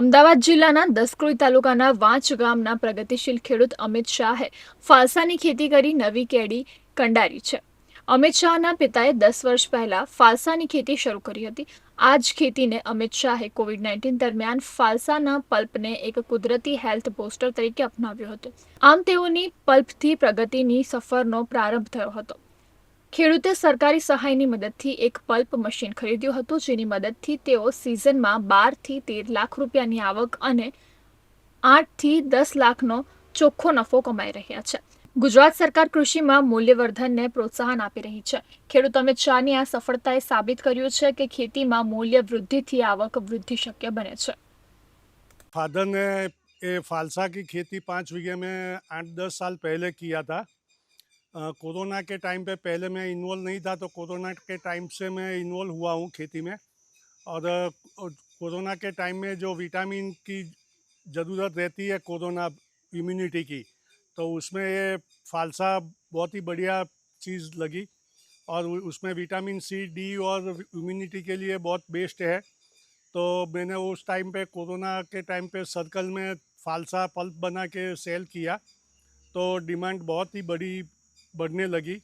અમદાવાદ જિલ્લાના દસક્રોઈ તાલુકાના વાંચ ગામના પ્રગતિશીલ ખેડૂત અમિત શાહે ફાલસાની ખેતી કરી નવી કેડી કંડારી છે. અમિત શાહના પિતાએ દસ વર્ષ પહેલા ફાલસાની ખેતી શરૂ કરી હતી. આ જ ખેતીને અમિત શાહે કોવિડ નાઇન્ટીન દરમિયાન ફાલસાના પલ્પને એક કુદરતી હેલ્થ બૂસ્ટર તરીકે અપનાવ્યો હતો. આમ તેઓની પલ્પથી પ્રગતિની સફરનો પ્રારંભ થયો હતો. ખેડૂતે સરકારી સહાયની મદદથી એક પલ્પ મશીન ખરીદ્યું હતું જેની મદદથી તેઓ સિઝનમાં બારથી તેર લાખ રૂપિયાની આવક અને આઠથી દસ લાખનો ચોખ્ખો નફો કમાઈ રહ્યા છે ગુજરાત સરકાર કૃષિમાં મૂલ્યવર્ધનને પ્રોત્સાહન આપી રહી છે ખેડૂત અમિત શાહની આ સફળતાએ સાબિત કર્યું છે કે ખેતીમાં મૂલ્ય વૃદ્ધિથી આવક વૃદ્ધિ શક્ય બને છે फादर ने ये फालसा की खेती पाँच बीघे में आठ दस साल पहले किया था अ, कोरोना के टाइम पे पहले मैं इन्वॉल्व नहीं था तो कोरोना के टाइम से मैं इन्वॉल्व हुआ हूँ खेती में। और कोरोना के टाइम में जो विटामिन की ज़रूरत रहती है कोरोना इम्यूनिटी की तो उसमें ये फालसा बहुत ही बढ़िया चीज़ लगी। और उसमें विटामिन सी, डी और इम्यूनिटी के लिए बहुत बेस्ट है। तो मैंने उस टाइम पे कोरोना के टाइम पे सर्कल में फालसा पल्प बना के सेल किया तो डिमांड बहुत ही बड़ी बढ़ने लगी।